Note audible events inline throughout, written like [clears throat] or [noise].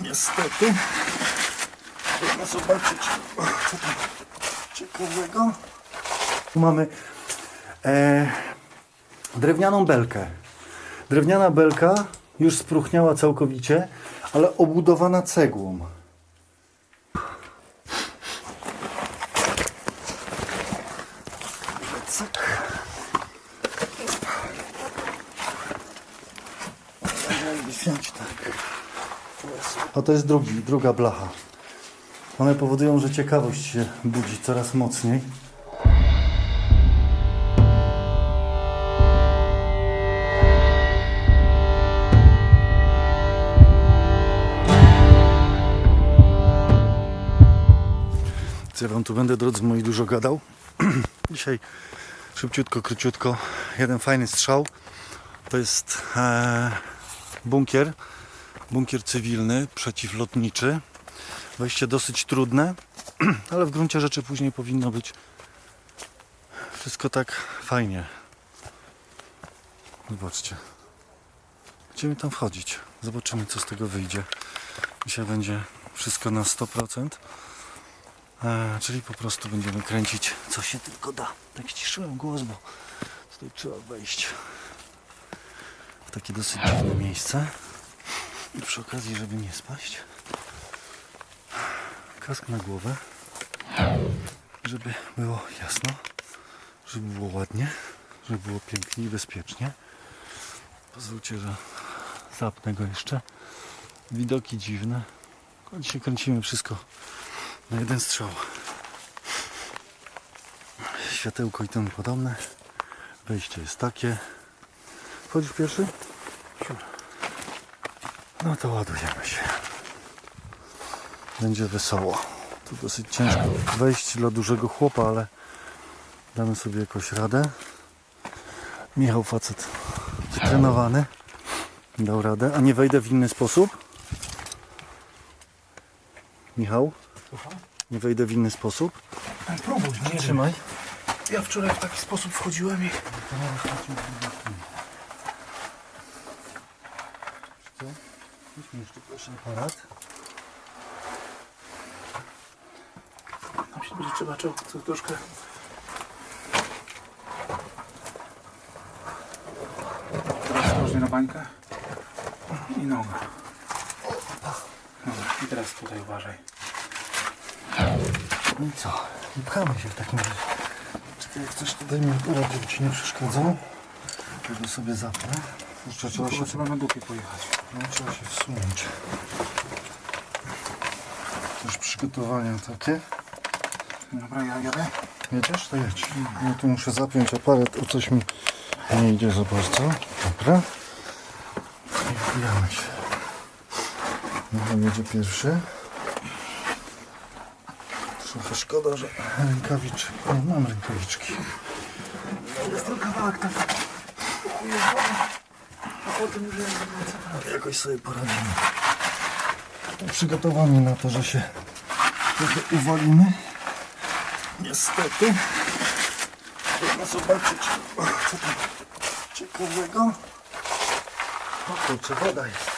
Niestety. Trzeba zobaczyć, co tam ciekawego. Tu mamy e, drewnianą belkę. Drewniana belka już spróchniała całkowicie, ale obudowana cegłą. Cyk. Wziąć tak. A to jest drugi, druga blacha. One powodują, że ciekawość się budzi coraz mocniej. Ja wam tu będę, drodzy moi, dużo gadał. [clears throat] Dzisiaj szybciutko, króciutko. Jeden fajny strzał. To jest e, bunkier. Bunkier cywilny, przeciwlotniczy. Wejście dosyć trudne, [clears throat] ale w gruncie rzeczy później powinno być wszystko tak fajnie. Zobaczcie. Będziemy tam wchodzić. Zobaczymy, co z tego wyjdzie. Dzisiaj będzie wszystko na 100%. E, czyli po prostu będziemy kręcić, co się tylko da. Tak ściszyłem głos, bo tutaj trzeba wejść w takie dosyć dziwne miejsce. I przy okazji, żeby nie spaść, kask na głowę, żeby było jasno, żeby było ładnie, żeby było pięknie i bezpiecznie. Pozwólcie, że zapnę go jeszcze. Widoki dziwne. Dzisiaj kręcimy wszystko na jeden strzał. Światełko i tym podobne. Wejście jest takie. Wchodzisz pierwszy? No to ładujemy się. Będzie wesoło. Tu dosyć ciężko wejść dla dużego chłopa, ale damy sobie jakoś radę. Michał facet wytrenowany. Dał radę. A nie wejdę w inny sposób? Michał? Nie wejdę w inny sposób? Próbuj, nie Trzymaj. Ja wczoraj w taki sposób wchodziłem i... Weźmy jeszcze proszę aparat. Tam się będzie trzeba co troszkę... Na bańkę. I noga. Dobra, i teraz tutaj uważaj. No i co? I pchamy się w takim razie. Czekaj, jak coś tutaj mi żeby ci nie przeszkadzał. Ja go sobie zapnę. Jeszcze trzeba się, trzeba na dupie pojechać. no, trzeba się wsunąć. Też przygotowania takie. Dobra, ja jadę. Jedziesz? To jedź. Ja tu muszę zapiąć aparat, o coś mi nie idzie za bardzo. Dobra. I wbijamy się. Michał jedzie pierwszy. Trochę szkoda, że rękawiczki. Nie mam rękawiczki. Jest to kawałek tak. A potem już jakoś sobie poradzimy. Przygotowani na to, że się trochę uwalimy. Niestety. Trzeba zobaczyć, co tam ciekawego. O kurczę, woda jest.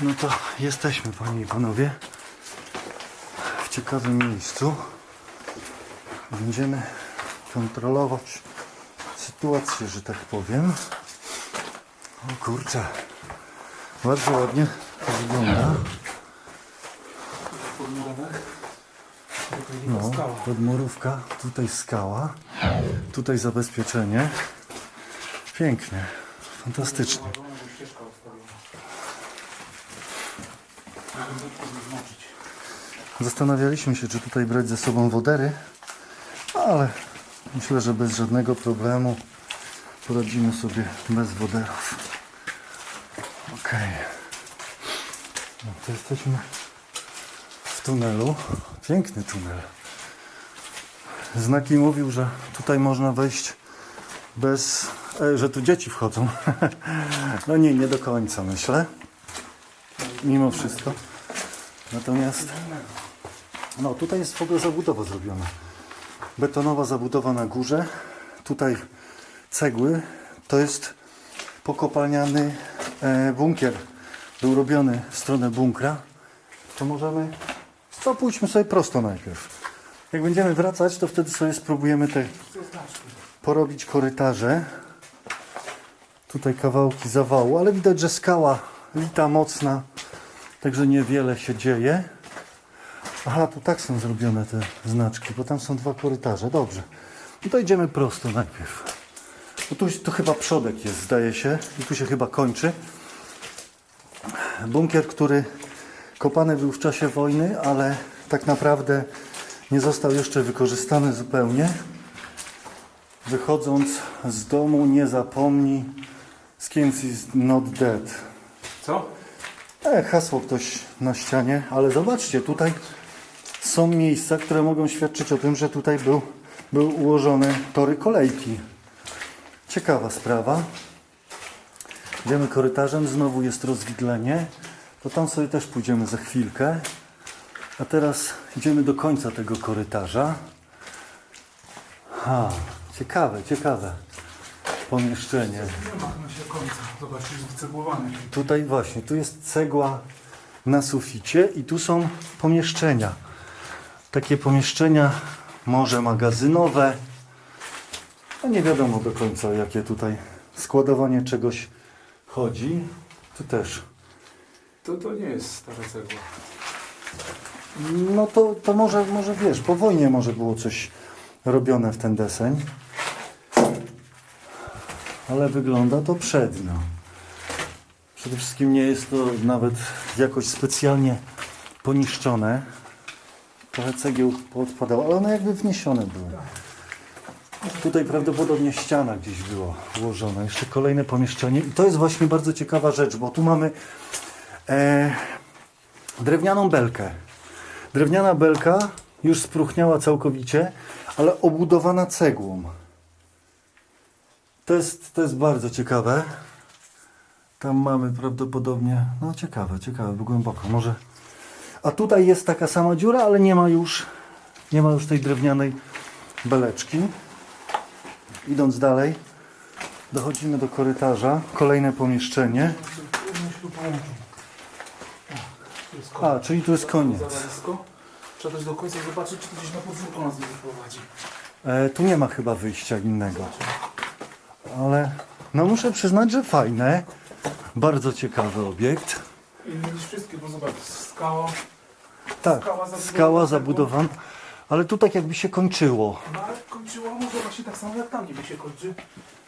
No to jesteśmy, panie i panowie, w ciekawym miejscu. Będziemy kontrolować sytuację, że tak powiem. O kurczę, bardzo ładnie to wygląda. No, podmurówka, tutaj skała, tutaj zabezpieczenie. Pięknie, fantastycznie. Zastanawialiśmy się, czy tutaj brać ze sobą wodery, ale myślę, że bez żadnego problemu poradzimy sobie bez woderów. Ok. No to jesteśmy w tunelu. Piękny tunel. Znaki mówił, że tutaj można wejść bez, e, że tu dzieci wchodzą. [laughs] No nie, nie do końca myślę. Mimo wszystko. Natomiast no tutaj jest w ogóle zabudowa zrobiona. Betonowa zabudowa na górze. Tutaj cegły. To jest pokopalniany e, bunkier był robiony w stronę bunkra, to możemy... To pójdźmy sobie prosto najpierw. Jak będziemy wracać, to wtedy sobie spróbujemy te porobić korytarze. Tutaj kawałki zawału, ale widać, że skała lita mocna, także niewiele się dzieje. Aha, tu tak są zrobione te znaczki, bo tam są dwa korytarze. Dobrze. No to idziemy prosto najpierw. Bo tu, tu chyba przodek jest, zdaje się, i tu się chyba kończy. Bunkier, który kopany był w czasie wojny, ale tak naprawdę nie został jeszcze wykorzystany zupełnie. Wychodząc z domu, nie zapomnij, skins is not dead. Co? E, hasło ktoś na ścianie, ale zobaczcie, tutaj są miejsca, które mogą świadczyć o tym, że tutaj był, był ułożone tory kolejki. Ciekawa sprawa. Idziemy korytarzem, znowu jest rozwidlenie. To tam sobie też pójdziemy za chwilkę. A teraz idziemy do końca tego korytarza. Ha, ciekawe, ciekawe pomieszczenie. Nie ma się końca. Zobacz, jest wyceglowany. Tutaj właśnie, tu jest cegła na suficie i tu są pomieszczenia. Takie pomieszczenia może magazynowe. No nie wiadomo do końca jakie tutaj składowanie czegoś chodzi. Tu też. To, to nie jest stara cegła. No to, to może, może wiesz, po wojnie może było coś robione w ten deseń. Ale wygląda to przednio. Przede wszystkim nie jest to nawet jakoś specjalnie poniszczone. Trochę cegieł poodpadało, ale one jakby wniesione były. Tutaj prawdopodobnie ściana gdzieś była ułożona. Jeszcze kolejne pomieszczenie. I to jest właśnie bardzo ciekawa rzecz, bo tu mamy e, drewnianą belkę. Drewniana belka już spróchniała całkowicie, ale obudowana cegłą. To jest, to jest bardzo ciekawe. Tam mamy prawdopodobnie, no ciekawe, ciekawe, bo głęboko. Może. A tutaj jest taka sama dziura, ale nie ma już, nie ma już tej drewnianej beleczki. Idąc dalej, dochodzimy do korytarza. Kolejne pomieszczenie. A, czyli tu jest koniec. Trzeba też do końca zobaczyć, czy gdzieś na podwórko nas nie wyprowadzi. E, tu nie ma chyba wyjścia innego. Ale no muszę przyznać, że fajne. Bardzo ciekawy obiekt. Inny niż wszystkie, bo zobacz, skała. Tak, Skała zabudowana. Ale tu tak jakby się kończyło. No ale kończyło może właśnie tak samo jak tam niby się kończy.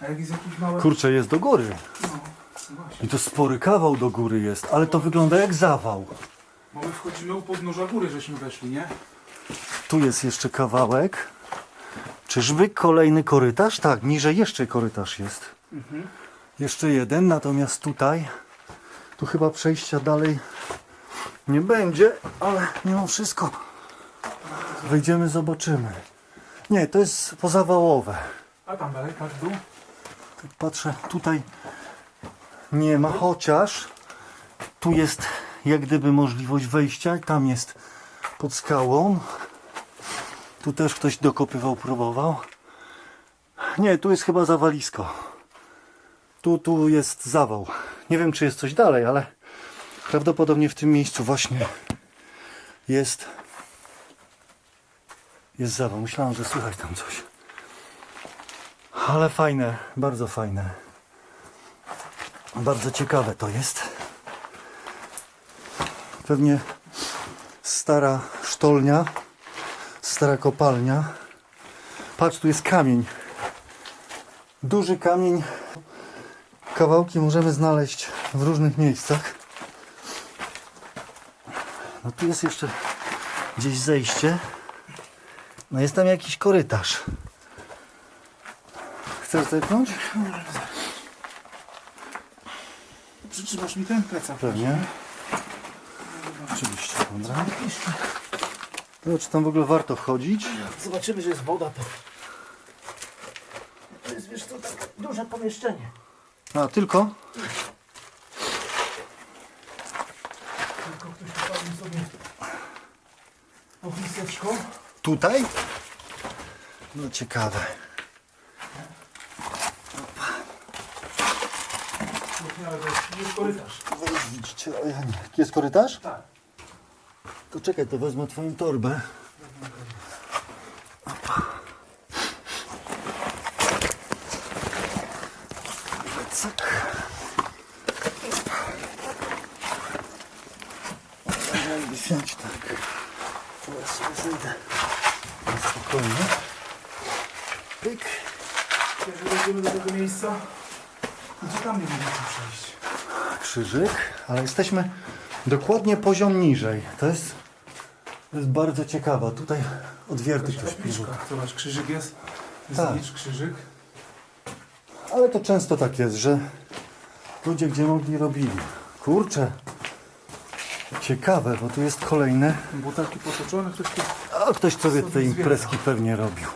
A jak jest jakiś mały... Kurczę, jest do góry. No, właśnie. I to spory kawał do góry jest, ale to wygląda jak zawał. Bo my wchodzimy u podnóża góry, żeśmy weszli, nie? Tu jest jeszcze kawałek. Czyżby kolejny korytarz? Tak, niżej jeszcze korytarz jest. Jeszcze jeden, natomiast tutaj, tu chyba przejścia dalej nie będzie, ale mimo wszystko wejdziemy, zobaczymy. Nie, to jest pozawałowe. A tam dalej, w dół. Tak patrzę, tutaj nie ma, chociaż tu jest jak gdyby możliwość wejścia, tam jest pod skałą. Tu też ktoś dokopywał, próbował. Nie, tu jest chyba zawalisko. Tu, tu jest zawał. Nie wiem, czy jest coś dalej, ale prawdopodobnie w tym miejscu właśnie jest jest zawał. Myślałem, że słychać tam coś. Ale fajne, bardzo fajne. Bardzo ciekawe to jest. Pewnie stara sztolnia, stara kopalnia. Patrz, tu jest kamień. Duży kamień. Kawałki możemy znaleźć w różnych miejscach. No tu jest jeszcze gdzieś zejście. No jest tam jakiś korytarz. Chcesz zepnąć? Przytrzymasz mi ten plecak. Pewnie. Oczywiście, dobra. No, czy tam w ogóle warto wchodzić? Zobaczymy, że jest woda. To, to jest, wiesz co, tak duże pomieszczenie. A? Tylko ktoś postawił sobie ogniseczko. Tutaj? No ciekawe. To jest, korytarz. Widzicie, o ja nie. Jest korytarz? Tak. To czekaj, to wezmę twoją torbę. Opa. Cyk. Jakby wsiąść tak. Teraz sobie zejdę. Na Spokojnie. Pyk. Jeżeli dojdziemy do tego miejsca, gdzie tam nie będziemy przejść? Krzyżyk, ale jesteśmy dokładnie poziom niżej. To jest, to jest bardzo ciekawe. Tutaj odwierty Jakaś ktoś tabliczka. Zobacz, krzyżyk jest. Tak. Znicz krzyżyk. Ale to często tak jest, że ludzie gdzie mogli robili. Kurczę, ciekawe, bo tu jest kolejne. Butelki potoczone, ktoś tu... A ktoś sobie te imprezki pewnie robił.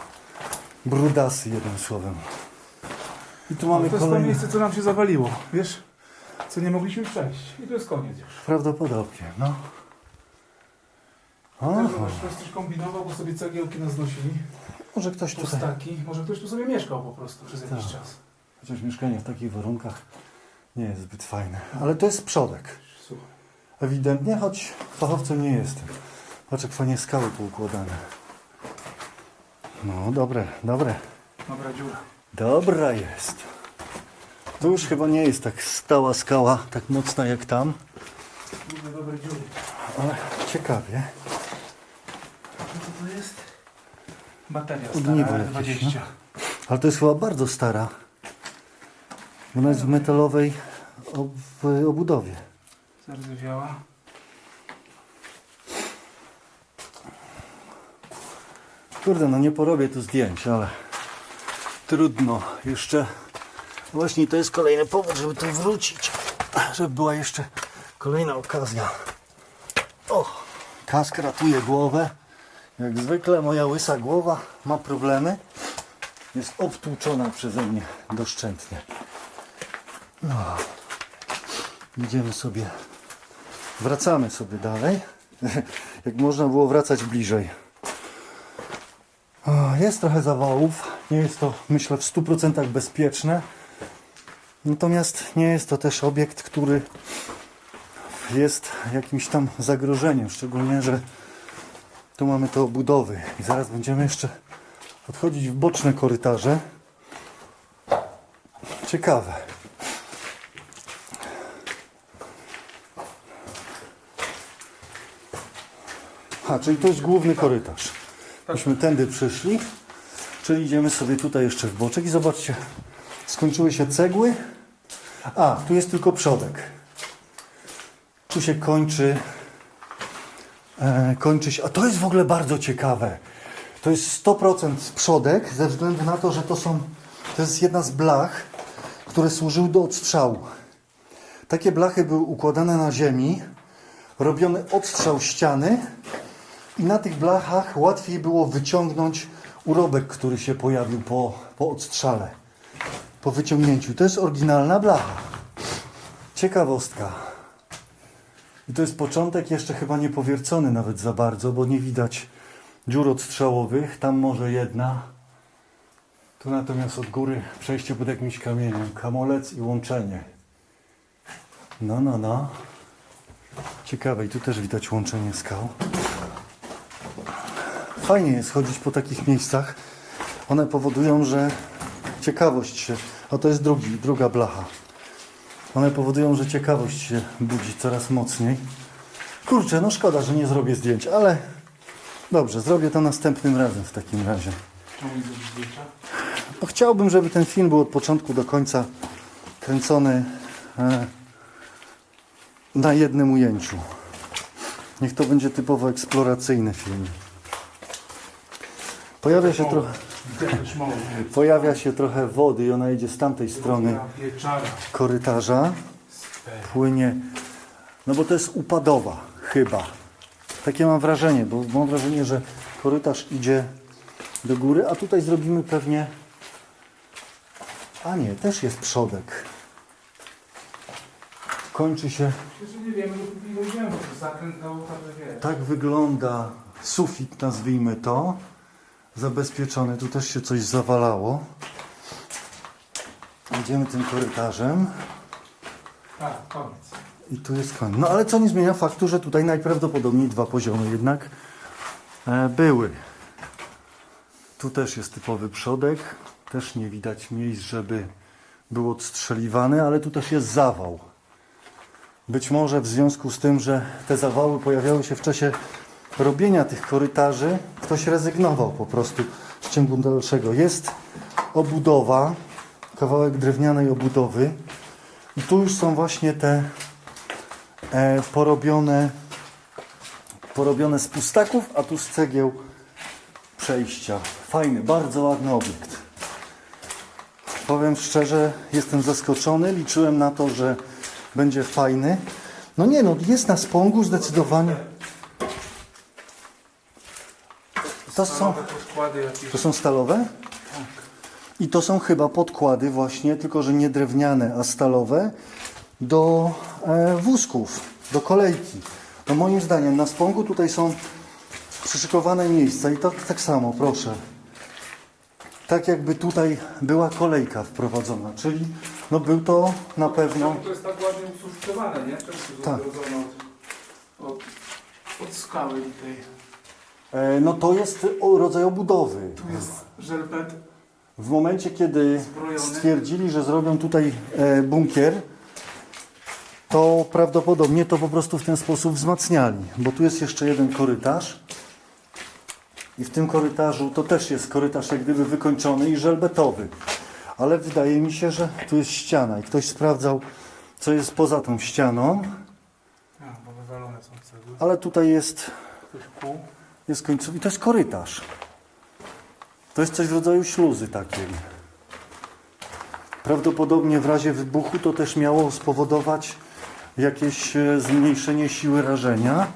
Brudasy jednym słowem. I tu mamy to jest to miejsce, co nam się zawaliło. Wiesz? Co nie mogliśmy przejść. I to jest koniec już. Prawdopodobnie, no. Zobacz, ktoś coś kombinował, bo sobie cegiełki nas nosili. może ktoś tutaj. Pustaki. Może ktoś tu sobie mieszkał po prostu przez jakiś Tak. czas. Chociaż mieszkanie w takich warunkach nie jest zbyt fajne. Ale to jest przodek. Słuchaj. Ewidentnie, choć fachowcem nie jestem. Patrz jak fajnie skały poukładane. No, dobre, dobre. Dobra dziura. Dobra jest. Tu już chyba nie jest tak stała skała, tak mocna jak tam, ale ciekawie. Co to jest? Bateria Ogniwo stara, jakieś, R20. Ale to jest chyba bardzo stara. Ona jest w metalowej ob- obudowie. Zardzewiała. Kurde, no nie porobię tu zdjęć, ale trudno. Jeszcze właśnie to jest kolejny powód, żeby tu wrócić. Żeby była jeszcze kolejna okazja. O, kask ratuje głowę. Jak zwykle moja łysa głowa ma problemy. Jest obtłuczona przeze mnie doszczętnie. No. Idziemy sobie. Wracamy sobie dalej. [laughs] Jak można było wracać bliżej. Jest trochę zawałów. Nie jest to, myślę, w 100% bezpieczne. Natomiast nie jest to też obiekt, który jest jakimś tam zagrożeniem. Szczególnie, że tu mamy te obudowy. I zaraz będziemy jeszcze odchodzić w boczne korytarze. Ciekawe. A, czyli to jest główny korytarz. Myśmy tędy przyszli, czyli idziemy sobie tutaj jeszcze w boczek i zobaczcie, skończyły się cegły. A, tu jest tylko przodek. Tu się kończy, e, kończy się, a to jest w ogóle bardzo ciekawe. To jest 100% przodek, ze względu na to, że to są, to jest jedna z blach, które służyły do odstrzału. Takie blachy były układane na ziemi, robiony odstrzał ściany, i na tych blachach łatwiej było wyciągnąć urobek, który się pojawił po, po odstrzale, po wyciągnięciu. To jest oryginalna blacha. Ciekawostka. I to jest początek jeszcze chyba nie powiercony nawet za bardzo, bo nie widać dziur odstrzałowych. Tam może jedna. Tu natomiast od góry przejście pod jakimś kamieniem. Kamolec i łączenie. No, no, no. Ciekawe. I tu też widać łączenie skał. Fajnie jest chodzić po takich miejscach. One powodują, że ciekawość się. A to jest drugi, druga blacha. One powodują, że ciekawość się budzi coraz mocniej. Kurczę, no szkoda, że nie zrobię zdjęć, ale dobrze, zrobię to następnym razem w takim razie. Czemu nie zrobić zdjęcia? No, chciałbym, żeby ten film był od początku do końca kręcony e, na jednym ujęciu. Niech to będzie typowo eksploracyjny film. Pojawia się, trochę, pojawia się trochę wody i ona idzie z tamtej strony korytarza. Płynie, no bo to jest upadowa, chyba. Takie mam wrażenie, bo mam wrażenie, że korytarz idzie do góry, a tutaj zrobimy pewnie. A nie, też jest przodek. Kończy się. Tak wygląda sufit, nazwijmy to. Zabezpieczony. Tu też się coś zawalało. Idziemy tym korytarzem. Tak, koniec. I tu jest koniec. No ale co nie zmienia faktu, że tutaj najprawdopodobniej dwa poziomy jednak e, były. Tu też jest typowy przodek. Też nie widać miejsc, żeby był odstrzeliwany, ale tu też jest zawał. Być może w związku z tym, że te zawały pojawiały się w czasie robienia tych korytarzy, ktoś rezygnował po prostu z ciągu dalszego. Jest obudowa, kawałek drewnianej obudowy. I tu już są właśnie te e, porobione, porobione z pustaków, a tu z cegieł przejścia. Fajny, bardzo ładny obiekt. Powiem szczerze, jestem zaskoczony. Liczyłem na to, że będzie fajny. No nie no, jest na spągu zdecydowanie. To są, podkłady jakieś. to są stalowe? I to są chyba podkłady właśnie, tylko że nie drewniane, a stalowe do e, wózków, do kolejki. No moim zdaniem na spągu tutaj są przyszykowane miejsca i to tak samo, proszę. Tak jakby tutaj była kolejka wprowadzona, czyli no był to na pewno... To jest tak ładnie ususzkowane, nie? Tak. od, od skały tutaj. E, no to jest rodzaj obudowy. Tu jest żelbet. W momencie, kiedy Zbrojony. stwierdzili, że zrobią tutaj e, bunkier, to prawdopodobnie to po prostu w ten sposób wzmacniali. Bo tu jest jeszcze jeden korytarz. I w tym korytarzu to też jest korytarz jak gdyby wykończony i żelbetowy. Ale wydaje mi się, że tu jest ściana i ktoś sprawdzał, co jest poza tą ścianą. A, bo wywalone są cegły. Ale tutaj jest kół. Jest końców i to jest korytarz. To jest coś w rodzaju śluzy takiej. Prawdopodobnie w razie wybuchu to też miało spowodować jakieś e, zmniejszenie siły rażenia.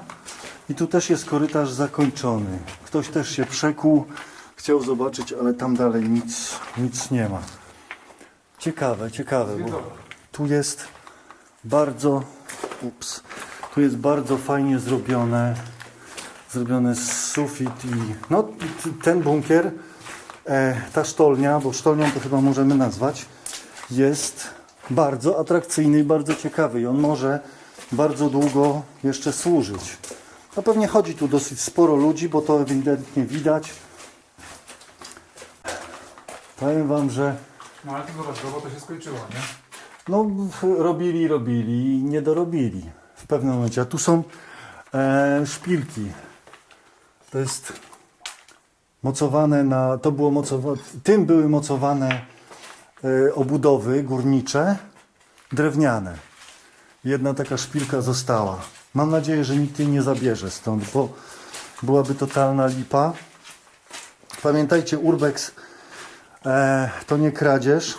I tu też jest korytarz zakończony. Ktoś też się przekuł, chciał zobaczyć, ale tam dalej nic, nic nie ma. Ciekawe, ciekawe, bo tu jest bardzo, ups, tu jest bardzo fajnie zrobione zrobiony sufit i no ten bunkier, e, ta sztolnia, bo sztolnią to chyba możemy nazwać, jest bardzo atrakcyjny i bardzo ciekawy i on może bardzo długo jeszcze służyć. No pewnie chodzi tu dosyć sporo ludzi, bo to ewidentnie widać. Powiem Wam, że No ale tu zobacz, robota się skończyła, nie? no, robili, robili i nie dorobili w pewnym momencie. A tu są e, szpilki. To jest mocowane na. To było mocowane. Tym były mocowane e, obudowy górnicze drewniane. Jedna taka szpilka została. Mam nadzieję, że nikt jej nie zabierze stąd, bo byłaby totalna lipa. Pamiętajcie, urbex e, to nie kradzież.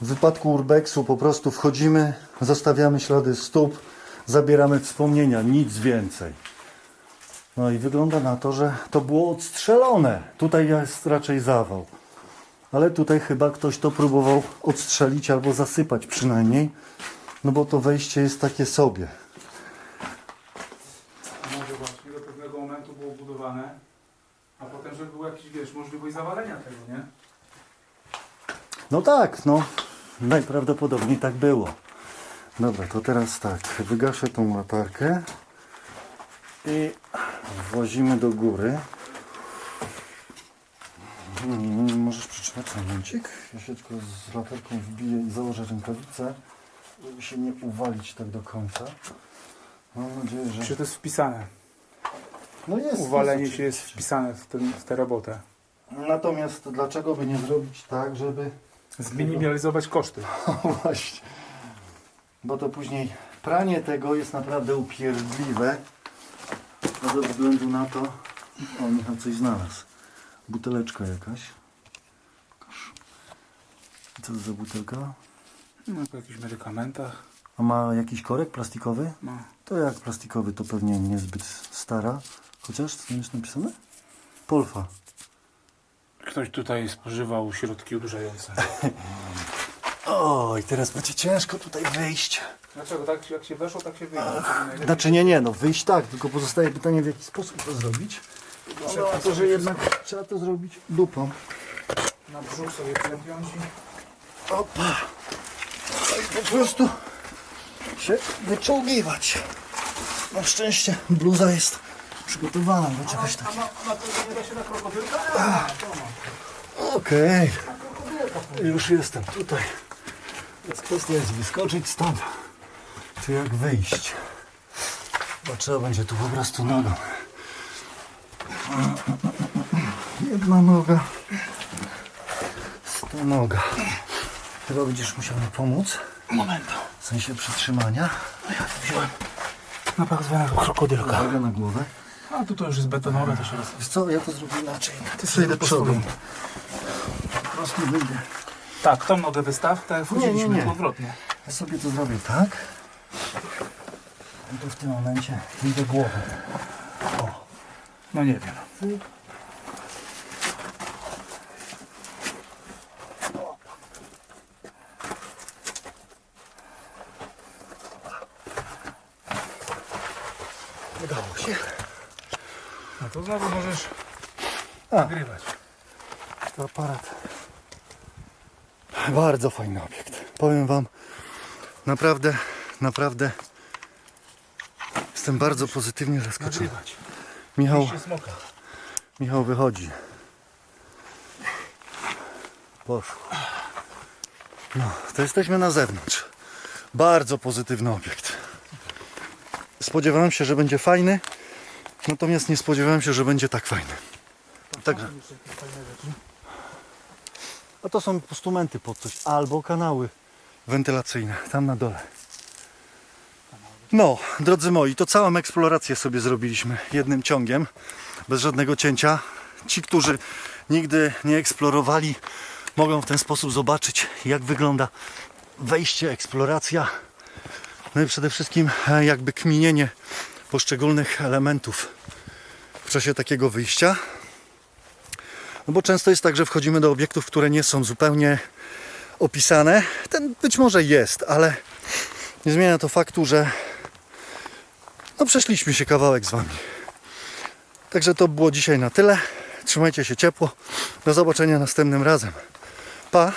W wypadku urbexu po prostu wchodzimy, zostawiamy ślady stóp, zabieramy wspomnienia, nic więcej. No i wygląda na to, że to było odstrzelone. Tutaj jest raczej zawał. Ale tutaj chyba ktoś to próbował odstrzelić albo zasypać przynajmniej. No bo to wejście jest takie sobie. Może właśnie do pewnego momentu było budowane, a potem, żeby był jakiś, wiesz, możliwość zawalenia tego, nie? No tak, no. Najprawdopodobniej tak było. Dobra, to teraz tak. Wygaszę tą latarkę i włazimy do góry. Mm, Możesz przytrzymać momencik. Ja się tylko z latarką wbiję i założę rękawice, żeby się nie uwalić tak do końca. Mam nadzieję, że... Czy to jest wpisane? No jest. Uwalenie jest się jest wpisane w, ten, w tę robotę. Natomiast dlaczego by nie zrobić tak, żeby Zminimalizować koszty. [laughs] Właśnie. Bo to później pranie tego jest naprawdę upierdliwe. A ze względu na to. O, Michał coś znalazł. Buteleczka jakaś. Pokaż. Co to za butelka? No, po jakichś medykamentach. A ma jakiś korek plastikowy? No. To jak plastikowy, to pewnie niezbyt stara. Chociaż, co tam jest napisane? Polfa. Ktoś tutaj spożywał środki odurzające. [laughs] Oj, teraz będzie ciężko tutaj wyjść. Dlaczego? Tak, jak się weszło, tak się wyjdzie. Znaczy nie, nie, no wyjść tak, tylko pozostaje pytanie w jaki sposób to zrobić. No, a to, że jednak trzeba to zrobić dupą. Na brzuch sobie klepiąc i... Opa. Tak po prostu się wyczołgiwać. Na szczęście bluza jest przygotowana do czegoś takiego. Na to nie da się na krokodylka? Okej, już jestem tutaj. Teraz kwestia jest wyskoczyć stąd, czy jak wyjść. Bo trzeba będzie tu po prostu nogą. Jedna noga, sto noga. Chyba będziesz musiał mi pomóc, Moment. w sensie przytrzymania. Wziąłem na tak zwanego krokodylka. Uwaga na głowę. A tu to już jest betonowe, to się roz... Wiesz co, ja to zrobię inaczej. Ty sobie przodem. swoim. Po prostu wyjdę. Tak, tą nogę wystaw, tak jak wchodziliśmy, nie, nie. odwrotnie. Ja sobie to zrobię tak. I to w tym momencie wyjdę głową. O. No nie wiem. Udało się. No to znowu możesz A. nagrywać. To aparat. Bardzo fajny obiekt. Powiem Wam, naprawdę, naprawdę jestem bardzo pozytywnie zaskoczony. Michał. Michał wychodzi. Poszło. No, to jesteśmy na zewnątrz. Bardzo pozytywny obiekt. Spodziewałem się, że będzie fajny, natomiast nie spodziewałem się, że będzie tak fajny. Także. A to są postumenty pod coś, albo kanały wentylacyjne, tam na dole. No, drodzy moi, to całą eksplorację sobie zrobiliśmy jednym ciągiem, bez żadnego cięcia. Ci, którzy nigdy nie eksplorowali, mogą w ten sposób zobaczyć, jak wygląda wejście, eksploracja. No i przede wszystkim e, jakby kminienie poszczególnych elementów w czasie takiego wyjścia. No bo często jest tak, że wchodzimy do obiektów, które nie są zupełnie opisane. Ten być może jest, ale nie zmienia to faktu, że no przeszliśmy się kawałek z Wami. Także to było dzisiaj na tyle. Trzymajcie się ciepło. Do zobaczenia następnym razem. Pa!